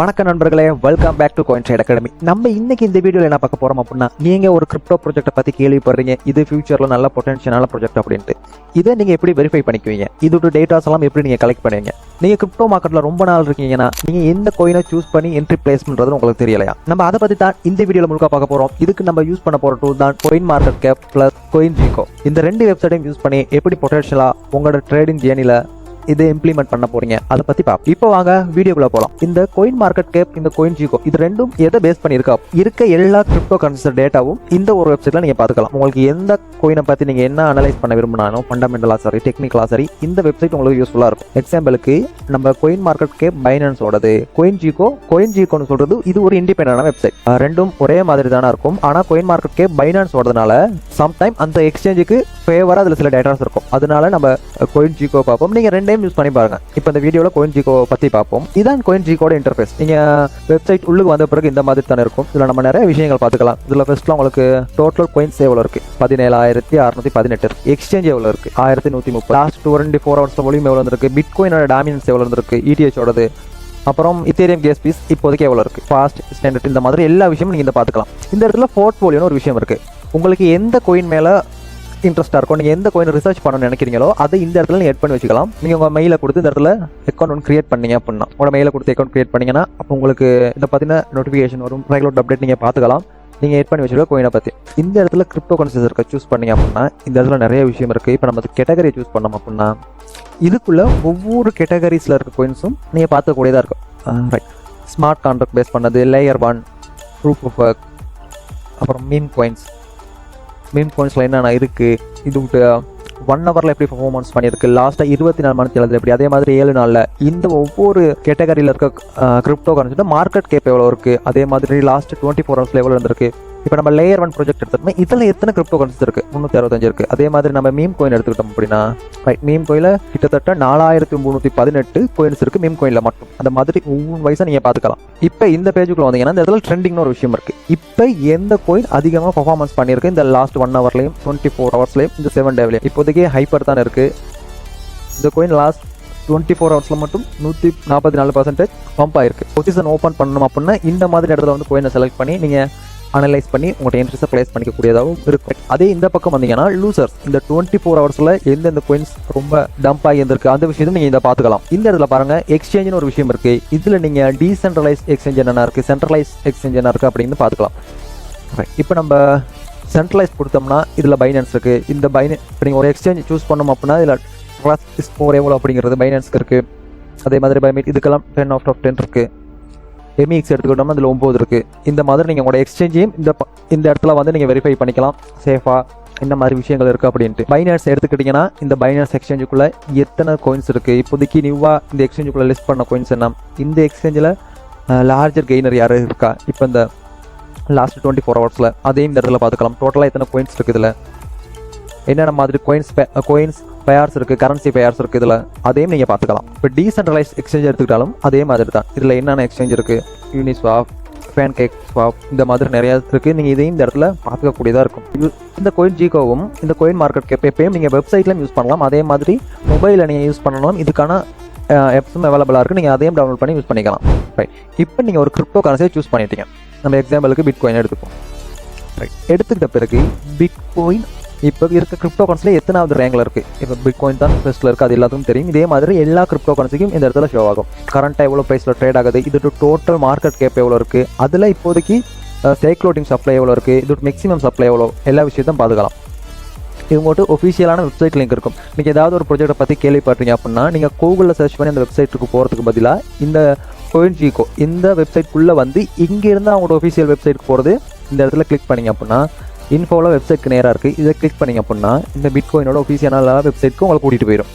வணக்கம் நண்பர்களே welcome back to coin trade academy நம்ம இன்னைக்கு இந்த வீடியோல என்ன பார்க்க போறோம் அப்படின்னா நீங்க ஒரு கிரிப்டோ ப்ராஜெக்ட்டை பத்தி கேள்விப்படுறீங்க இது ஃபியூச்சர்ல நல்ல பொட்டன்ஷியலான ப்ராஜெக்ட் அப்படின்ட்டு. இதை நீங்க எப்படி வெரிஃபை பண்ணிக்குவீங்க? இதோட டேட்டாஸ் எல்லாம் எப்படி நீங்க கலெக்ட் பண்ணுவீங்க? நீங்க கிரிப்டோ மார்க்கெட்ல ரொம்ப நாள் இருக்கீங்கன்னா நீங்க எந்த கோயினை சூஸ் பண்ணி என்ட்ரி பிளேஸ் பண்றது உங்களுக்கு தெரியலையா? நம்ம அதை பத்தி தான் இந்த வீடியோல முழுக்க பார்க்க போறோம். இதுக்கு நம்ம யூஸ் பண்ண போற டூல் தான் coin market cap plus coin gecko இந்த ரெண்டு வெப்சைட்டையும் யூஸ் பண்ணி எப்படி பொட்டன்ஷியலா உங்களோட ட்ரேடிங் ஜேர்னில இதை இம்ப்ளிமெண்ட் பண்ண போறீங்க. அதை பத்தி பார்ப்போம் இப்போ வாங்க வீடியோக்குள்ள போலாம். இந்த கோயின் மார்க்கெட் கேப் இந்த கோயின் ஜிகோ இது ரெண்டும் எதை பேஸ் பண்ணியிருக்கா? இருக்க எல்லா கிரிப்டோ கரன்சி டேட்டாவும் இந்த ஒரு வெப்சைட்ல நீங்க பாத்துக்கலாம் உங்களுக்கு எந்த கோயினை பத்தி நீங்க என்ன அனலைஸ் பண்ண விரும்பினாலும் ஃபண்டமெண்டலா சரி டெக்னிக்கலா சரி இந்த வெப்சைட் உங்களுக்கு யூஸ்ஃபுல்லா இருக்கும். எக்ஸாம்பிளுக்கு நம்ம கோயின் மார்க்கெட் கேப் பைனான்ஸோடது கோயின் ஜிகோ கோயின் ஜிகோன்னு சொல்றது இது ஒரு இண்டிபெண்டான வெப்சைட் ரெண்டும் ஒரே மாதிரி தானே இருக்கும். ஆனா கோயின் மார்க்கெட் கேப் பைனான்ஸ் ஓடுறதுனால சம்டைம் அந்த எக்ஸ்சேஞ்சுக்கு ஃபேவரா அதுல சில டேட்டாஸ் இருக்கும். அதனால நம்ம கோயின் ஜிகோ பார்ப்போம். நீங்க ரெண்டையும் யூஸ் பண்ணி பாருங்க. இப்போ இந்த வீடியோவில் கோயின் ஜிகோ பற்றி பார்ப்போம். இதான் கோயின் ஜிகோட இன்டர்ஃபேஸ் நீங்கள் வெப்சைட் உள்ளுக்கு வந்த பிறகு இந்த மாதிரி தானே இருக்கும். இதில் நம்ம நிறைய விஷயங்கள் பார்த்துக்கலாம். இதில் ஃபர்ஸ்ட்லாம் உங்களுக்கு டோட்டல் கோயின்ஸ் எவ்வளோ இருக்குது பதினேழாயிரத்தி அறுநூத்தி பதினெட்டு இருக்கு. எக்ஸ்சேஞ்ச் எவ்வளோ இருக்குது ஆயிரத்தி நூற்றி முப்பது. Last twenty four hours volume எவ்வளோ இருக்கு பிட்கோயினோட டாமினன்ஸ் எவ்வளோ இருந்திருக்கு? இடிஎச்சோடது அப்புறம் இத்தேரியம் கேஸ் பீஸ் இப்போதைக்கு எவ்வளோ இருக்குது ஃபாஸ்ட் ஸ்டாண்டர்ட் இந்த மாதிரி எல்லா விஷயமும் நீங்கள் இந்த பார்த்துக்கலாம். இந்த இடத்துல போர்ட்ஃபோலியோன்னு ஒரு விஷயம் இருக்குது உங்களுக்கு எந்த கோயின் மேலே இன்ட்ரெஸ்ட்டாக இருக்கும். நீங்கள் எந்த கோயின் ரிசர்ச் பண்ணணும்னு நினைக்கிறீங்களோ அதை இந்த இடத்துல நீங்கள் எட் பண்ணி வச்சுக்கலாம். நீங்கள் உங்கள் மெயிலை கொடுத்து இந்த இடத்துல அக்கௌண்ட் ஒன்று கிரியேட் பண்ணீங்க அப்படின்னா உங்களோட மெயிலை கொடுத்து அக்கௌண்ட் கிரியேட் பண்ணீங்கன்னா அப்போ உங்களுக்கு இதை பார்த்தீங்கன்னா நோட்டிஃபிகேஷன் வரும். ரெகுலர் அப்டேட் நீங்கள் பார்த்துக்கலாம். நீங்கள் எட் பண்ணி வச்சுருக்க கோயினை பற்றி இந்த இடத்துல கிரிப்டோ கரன்சிஸ் இருக்க சூஸ் பண்ணீங்க அப்படின்னா இந்த இடத்துல நிறைய விஷயம் இருக்குது இப்போ நம்ம கேட்டகரி சூஸ் பண்ணோம் அப்படின்னா இதுக்குள்ளே ஒவ்வொரு கேட்டகரிஸில் இருக்க கோயின்ஸும் நீங்கள் பார்த்துக்கூடியதாக இருக்கும். ரைட் ஸ்மார்ட் கான்ட்ராக்ட் பேஸ் பண்ணது layer one proof of work அப்புறம் மீன் கோயின்ஸ் மீன் கோயின்ஸில் என்னென்ன இருக்குது இது ஒன் ஹவரில் எப்படி பர்ஃபார்மன்ஸ் பண்ணியிருக்கு? லாஸ்ட்டாக இருபத்தி நாலு மணி தேதியில் எப்படி? அதே மாதிரி ஏழு நாளில் இந்த ஒவ்வொரு கேட்டகரியில் இருக்க கிரிப்டோ கரன்சிட்டு மார்க்கெட் கேப் எவ்வளோ இருக்குது அதே மாதிரி லாஸ்ட் டுவெண்ட்டி ஃபோர் ஹவர்ஸில் எவ்வளோ இருந்திருக்கு இப்போ நம்ம லேயர் ஒன் ப்ராஜெக்ட் எடுத்துட்டோம்னா இதில் எத்தனை கிரிப்டோ கரன்சி இருக்குது முந்நூற்றி அறுபத்தஞ்சு இருக்குது அதே மாதிரி நம்ம மீம் கோயின் எடுத்துக்கிட்டோம் அப்படின்னா ரைட் மீம் கோயிலில் கிட்டத்தட்ட நாலாயிரத்தி முந்நூற்றி பதினெட்டு கோயின்ஸ் இருக்குது மீம் கோயினில் மட்டும். அந்த மாதிரி ஒவ்வொரு வயசாக நீங்கள் பார்த்துக்கலாம். இப்போ இந்த பேஜுக்குள்ள வந்தீங்கன்னா இந்த இடத்துல ட்ரெண்டிங்னு ஒரு விஷயம் இருக்குது இப்போ எந்த கோயின் அதிகமாக பர்ஃபார்மன்ஸ் பண்ணியிருக்கு? இந்த லாஸ்ட் ஒன் ஹவர்லையும் டுவெண்ட்டி ஃபோர் ஹவர்ஸ்லையும் இந்த செவன் டேவ்லையும் இப்போதைக்கு ஹைப்பர் தான் இருக்குது இந்த கோயின் லாஸ்ட் டுவெண்ட்டி ஃபோர் ஹவர்ஸில் மட்டும் நூற்றி நாற்பத்தி நாலு பர்சன்டேஜ் பம்ப் ஆயிருக்கு. பொசிஷன் ஓப்பன் பண்ணணும் அப்படின்னா இந்த மாதிரி இடத்துல வந்து கோயினை செலக்ட் பண்ணி நீங்கள் அனலைஸ் பண்ணி உங்கள்கிட்ட இன்ட்ரெஸ்ட்டை ப்ளேஸ் பண்ணிக்கக்கூடியதாகவும் இருக்கும். அதே இந்த பக்கம் வந்தீங்கன்னா லூசர்ஸ் இந்த டுவெண்ட்டி ஃபோர் ஹவர்ஸில் எந்தெந்த கோயின்ஸ் ரொம்ப டம்ப் ஆகி இருந்திருக்கு அந்த விஷயத்தை நீங்கள் இதை பார்த்துக்கலாம். இந்த இடத்துல பாருங்க எக்ஸ்சேஞ்சுன்னு ஒரு விஷயம் இருக்கு. இதில் நீங்கள் டீசென்ட்ரலைஸ் எக்ஸ்சேஞ்ச் என்னென்ன இருக்குது சென்ட்ரலைஸ் எக்ஸ்சேஞ்ச் என்ன இருக்குது அப்படின்னு பார்த்துக்கலாம். இப்போ நம்ம சென்ட்ரலைஸ் கொடுத்தோம்னா இதில் பைனான்ஸ் இருக்குது இந்த பைன இப்போ நீங்கள் ஒரு எக்ஸ்சேஞ்ச் சூஸ் பண்ணோம் அப்படின்னா இதில் ப்ளஸ் ஸ்கோர் எவ்வளோ அப்படிங்கிறது பைனான்ஸ்க்கு இருக்குது அதே மாதிரி பைமீட் இதுக்கெல்லாம் டென் ஆஃப் ஆஃப் டென் இருக்குது எம்இஎக்ஸ் எடுத்துக்கிட்டோம்னா அதில் ஒம்பது இருக்குது இந்த மாதிரி நீங்கள் உங்களோட எக்ஸ்சேஞ்சையும் இந்த இந்த இடத்துல வந்து நீங்கள் வெரிஃபை பண்ணிக்கலாம். சேஃபாக இந்த மாதிரி விஷயங்கள் இருக்குது அப்படின்ட்டு. பைனான்ஸ் எடுத்துக்கிட்டிங்கன்னா இந்த பைனான்ஸ் எக்ஸ்சேஞ்சுக்குள்ளே எத்தனை கோயின்ஸ் இருக்குது இப்போதைக்கு நியூவாக இந்த எக்ஸ்சேஞ்சுக்குள்ளே லிஸ்ட் பண்ண கோயின்ஸ் என்ன? இந்த எக்ஸ்சேஞ்சில் லார்ஜர் கெய்னர் யார் இருக்கா? இப்போ இந்த லாஸ்ட் டுவெண்ட்டி ஃபோர் ஹவர்ஸில் அதையும் இந்த இடத்துல பார்த்துக்கலாம். டோட்டலாக எத்தனை கோயின்ஸ் இருக்குது இதில்? என்னென்ன மாதிரி கோயின்ஸ் கோயின்ஸ் பேர்ஸ் இருக்கு கரன்சி பேர்ஸ் இருக்கு இதுல அதையும் நீங்க பார்த்துக்கலாம். இப்போ டீசென்ட்ரலைஸ் எக்ஸ்சேஞ்ச் எடுத்துக்கிட்டாலும் அதே மாதிரி தான். இதுல என்னென்ன எக்ஸ்சேஞ்ச் இருக்கு? யூனிஸ்வாப் ஃபேன் கேக் ஸ்வாப் இந்த மாதிரி நிறைய இருக்கு. நீங்க இதையும் இந்த இடத்துல பார்த்துக்கக்கூடியதாக இருக்கும். இந்த கோயின் ஜிகோவும் இந்த கோயின் மார்க்கெட் கேப் எப்பயும் நீங்க வெப்சைட்லயும் யூஸ் பண்ணலாம். அதே மாதிரி மொபைலில் நீங்க யூஸ் பண்ணணும். இதுக்கான ஆப்ஸும் அவைலபிளாக இருக்கு. நீங்கள் அதையும் டவுன்லோட் பண்ணி யூஸ் பண்ணிக்கலாம். ரைட் இப்போ நீங்கள் ஒரு கிரிப்டோ கரன்சியை சூஸ் பண்ணிட்டீங்க. நம்ம எக்ஸாம்பிளுக்கு பிட் கோயின் எடுத்துப்போம். ரைட் எடுத்துக்கிட்ட பிறகு பிட்கோயின் இப்போ இருக்க கிரிப்டோ கரன்சில எத்தனாவது ரேங்கில் இருக்குது இப்போ பிட்காயின் தான் ஃபர்ஸ்ட்ல இருக்குது அது எல்லாத்துக்கும் தெரியும். இதே மாதிரி எல்லா கிரிப்டோ கரன்சிக்கும் இந்த இடத்துல ஷோ ஆகும். கரண்ட்டாக எவ்வளோ ப்ரைஸில் ட்ரேட் ஆகுது? இது டோட்டல் மார்க்கெட் கேப் எவ்வளோ இருக்குது அதில் இப்போதைக்கு சைக்ளோட்டிங் சப்ளை எவ்வளோ இருக்குது இது மேக்ஸிமம் சப்ளை எவ்வளோ எல்லா விஷயத்தையும் பார்த்துக்கலாம் இவங்கள்ட்ட ஒஃபிஷியலான வெப்சைட் லிங்க் இருக்கும். நீங்கள் ஏதாவது ஒரு ப்ராஜெக்ட்டை பற்றி கேள்விப்பட்டீங்க அப்படின்னா நீங்கள் கூகுளில் சர்ச் பண்ணி அந்த வெப்சைட்டுக்கு போகிறதுக்கு பதிலாக இந்த கோயின்ஜிகோ இந்த வெப்சைட்குள்ளே வந்து இங்கேருந்து அவங்களோட ஒஃபிஷியல் வெப்சைட்டுக்கு போகிறது இந்த இடத்துல கிளிக் பண்ணீங்க அப்படின்னா இன்ஃபோவில் வெப்சைட்க்கு நேராக இருக்குது இதை கிளிக் பண்ணிங்க அப்படின்னா இந்த பிட்கோயினோட ஒஃபிஷியலான வெப்சைட்க்கு உங்களை கூட்டிகிட்டு போயிடும்.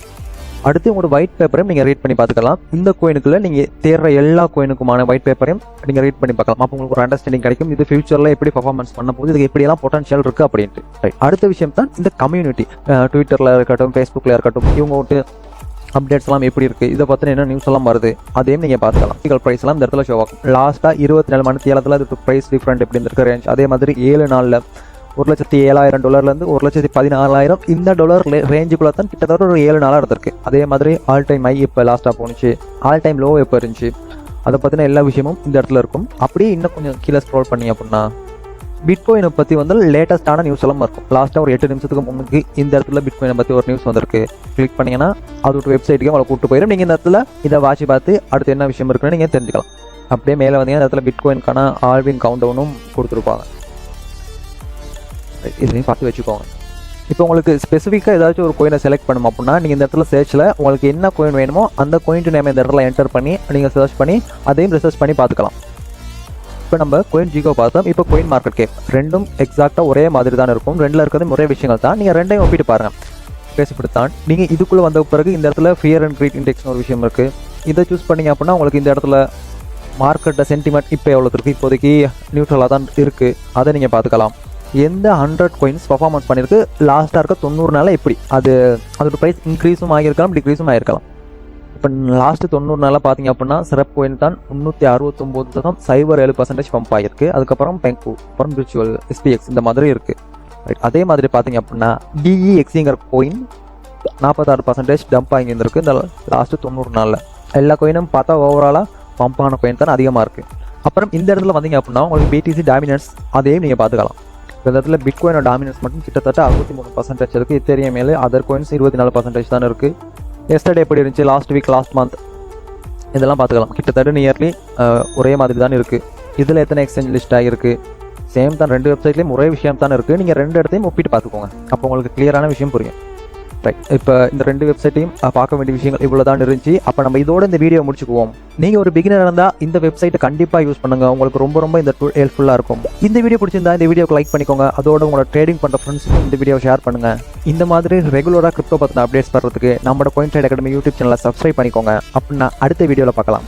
அடுத்து உங்களோட ஒயிட் பேப்பரையும் நீங்கள் ரீட் பண்ணி பார்த்துக்கலாம். இந்த கோயினுக்குள்ள நீங்கள் தேடுற எல்லா கோயினுக்குமான ஒயிட் பேப்பரையும் நீங்கள் ரீட் பண்ணி பார்க்கலாம். அப்போ உங்களுக்கு ஒரு அண்டர்ஸ்டாண்டிங் கிடைக்கும். இது ஃபியூச்சரில் எப்படி பர்ஃபார்மன்ஸ் பண்ண போது இதுக்கு எப்படியெல்லாம் பொட்டன்ஷியல் இருக்குது அப்படின்ட்டு. அடுத்த விஷயம் தான் இந்த கம்யூனிட்டி ட்விட்டரில் இருக்கட்டும் ஃபேஸ்புக்கில் இருக்கட்டும் இவங்க விட்டு அப்டேட்ஸ் எல்லாம் எப்படி இருக்குது இதை பற்றின என்ன நியூஸ் எல்லாம் வருது அதையும் நீங்கள் பார்த்துக்கலாம். டிக்கல் ப்ரைஸ் எல்லாம் இந்த இடத்துல ஷோ ஆகும். லாஸ்ட்டாக இருபத்தி நாலு மணி நேரத்தில் அதுக்கு ப்ரைஸ் டிஃப்ரெண்ட் எப்படி இருந்திருக்கு ரேஞ்ச் அதே மாதிரி ஏழு நாளில் ஒரு லட்சத்தி ஏழாயிரம் டாலர்லேருந்து ஒரு லட்சத்தி பதினாலாயிரம் இந்த டாலர் ரேஞ்சுக்குள்ள தான் கிட்டத்தட்ட ஒரு ஏழு நாளாக இருந்திருக்கு அதே மாதிரி ஆல் டைம் ஐ இப்போ லாஸ்ட்டாக போணுச்சு ஆல் டைம் லோ எப்போ இருந்துச்சு. அதை பற்றின எல்லா விஷயமும் இந்த இடத்துல இருக்கும். அப்படியே இன்னும் கொஞ்சம் கீழே ஸ்க்ரோல் பண்ணி அப்படின்னா பிட்கோயினை பற்றி வந்து லேட்டஸ்ட்டான நியூஸ் எல்லாம் இருக்கும். லாஸ்ட்டாக ஒரு எட்டு நிமிஷத்துக்கு முன்னுக்கு இந்த இடத்துல பிட்கோயினை பற்றி ஒரு நியூஸ் வந்திருக்கு. கிளிக் பண்ணிங்கன்னா அதோட வெப்சைட்டுக்கு உங்களை கூட்டு போயிடும் நீங்கள் இந்த இடத்துல இதை வாட்சி பார்த்து அடுத்து என்ன விஷயம் இருக்குன்னு நீங்கள் தெரிஞ்சுக்கலாம். அப்படியே மேலே வந்தீங்கன்னா இந்த இடத்துல பிட்கோயினுக்கான ஆல்வின் கவுண்ட் டவுனும் கொடுத்துருப்பாங்க. இதையும் பார்த்து வச்சுக்கோங்க. இப்போ உங்களுக்கு ஸ்பெசிஃபிக்காக ஏதாச்சும் ஒரு கோயினை செலக்ட் பண்ணணும் அப்படின்னா நீங்கள் இந்த இடத்துல சர்ச்சில் உங்களுக்கு என்ன கோயின் வேணுமோ அந்த கோயின் நேம் இந்த இடத்துல என்டர் பண்ணி நீங்கள் சர்ச் பண்ணி அதையும் ரிசர்ச் பண்ணி பார்த்துக்கலாம். இப்போ நம்ம கோயின் ஜிகோ பார்த்தோம். இப்போ கோயின் மார்க்கெட் கேப் ரெண்டும் எக்ஸாக்டாக ஒரே மாதிரி தான் இருக்கும். ரெண்டில் இருக்கிறது ஒரே விஷயங்கள் தான். நீங்கள் ரெண்டையும் ஒப்பிட்டு பாருங்கள் பேசப்படுத்தான். நீங்கள் இதுக்குள்ளே வந்த பிறகு இந்த இடத்துல ஃபியர் அண்ட் கிரீட் இண்டெக்ஸ்னு ஒரு விஷயம் இருக்குது இதை சூஸ் பண்ணிங்க அப்படின்னா உங்களுக்கு இந்த இடத்துல மார்க்கெட்டை சென்டிமெண்ட் இப்போ எவ்வளோ இருக்குது இப்போதைக்கு நியூட்ரலாக தான் இருக்குது அதை நீங்கள் பார்த்துக்கலாம். எந்த ஹண்ட்ரட் coins பர்ஃபார்மன்ஸ் பண்ணியிருக்கு லாஸ்ட்டாக இருக்க தொண்ணூறு நாளில் எப்படி? அது அதோட ப்ரைஸ் இன்க்ரீஸும் ஆகியிருக்கலாம் டிக்ரீஸும் ஆகிருக்கலாம் இப்போ லாஸ்ட்டு தொண்ணூறு நாளில் பார்த்தீங்க அப்படின்னா சிறப்பு கோயின் தான் முந்நூற்றி அறுபத்தொம்போது சதம் சைபர் ஏழு பர்சன்டேஜ் பம்ப் ஆகிருக்கு அதுக்கப்புறம் பெங்கு அப்புறம் விர்ச்சுவல் எஸ்பிஎக்ஸ் இந்த மாதிரி இருக்குது ரைட் அதே மாதிரி பார்த்தீங்க அப்படின்னா டிஇஎக்ஸிங்கிற கோயின் நாற்பத்தாறு பர்சன்டேஜ் டம்ப் ஆகி இருந்திருக்கு இந்த லாஸ்ட்டு தொண்ணூறு நாளில். எல்லா கோயினும் பார்த்தா ஓவராலாக பம்ப் ஆன கோயின் தான் அதிகமாக இருக்குது அப்புறம் இந்த இடத்துல வந்தீங்க அப்படின்னா உங்களுக்கு பிடிசி டாமினன்ஸ் அதையும் நீங்கள் பார்த்துக்கலாம். இந்த இடத்துல பிட்கோயினோட டாமினன்ஸ் மட்டும் கிட்டத்தட்ட அறுபத்தி மூணு பர்சன்டேஜ் இருக்குது இத்தேரிய மேலே அதர் கோயின்ஸ் இருபத்தி நாலு பர்சன்டேஜ் தான் இருக்குது எஸ்டர்டே எப்படி இருந்துச்சு? லாஸ்ட் வீக் லாஸ்ட் மந்த் இதெல்லாம் பார்த்துக்கலாம். கிட்டத்தட்ட நியர்லி ஒரே மாதிரி தான் இருக்குது இதில் எத்தனை எக்ஸ்சேஞ்ச் லிஸ்ட் ஆகிருக்கு சேம் தான். ரெண்டு வெப்சைட்லேயும் ஒரே விஷயம் தான் இருக்குது நீங்கள் ரெண்டு இடத்தையும் ஒப்பிட்டு பார்த்துக்கோங்க. அப்போ உங்களுக்கு கிளியரான விஷயம் புரியும். ரைட் இப்போ இந்த ரெண்டு வெப்சைட்டையும் பார்க்க வேண்டிய விஷயங்கள் இவ்வளோ தான் இருந்துச்சு. அப்போ நம்ம இதோட இந்த வீடியோ முடிச்சுக்குவோம். நீங்கள் ஒரு பிகினர் இருந்தால் இந்த வெப்சைட்டை கண்டிப்பாக யூஸ் பண்ணுங்க. உங்களுக்கு ரொம்ப ரொம்ப இந்த டூல் ஹெல்ப்ஃபுல்லாக இருக்கும். இந்த வீடியோ பிடிச்சிருந்தா இந்த வீடியோக்கு லைக் பண்ணிக்கோங்க. அதோட உங்களோட ட்ரேடிங் பண்ணுற ஃப்ரெண்ட்ஸ் இந்த வீடியோ ஷேர் பண்ணுங்கள் இந்த மாதிரி ரெகுலராக கிரிப்டோ பற்றின அப்டேட்ஸ் பண்ணுறதுக்கு நம்மளோட பாயிண்ட் அகாடமி யூடியூப் சேனலை சப்ஸ்கிரைப் பண்ணிக்கோங்க. அப்படின்னா அடுத்த வீடியோவில் பார்க்கலாம்.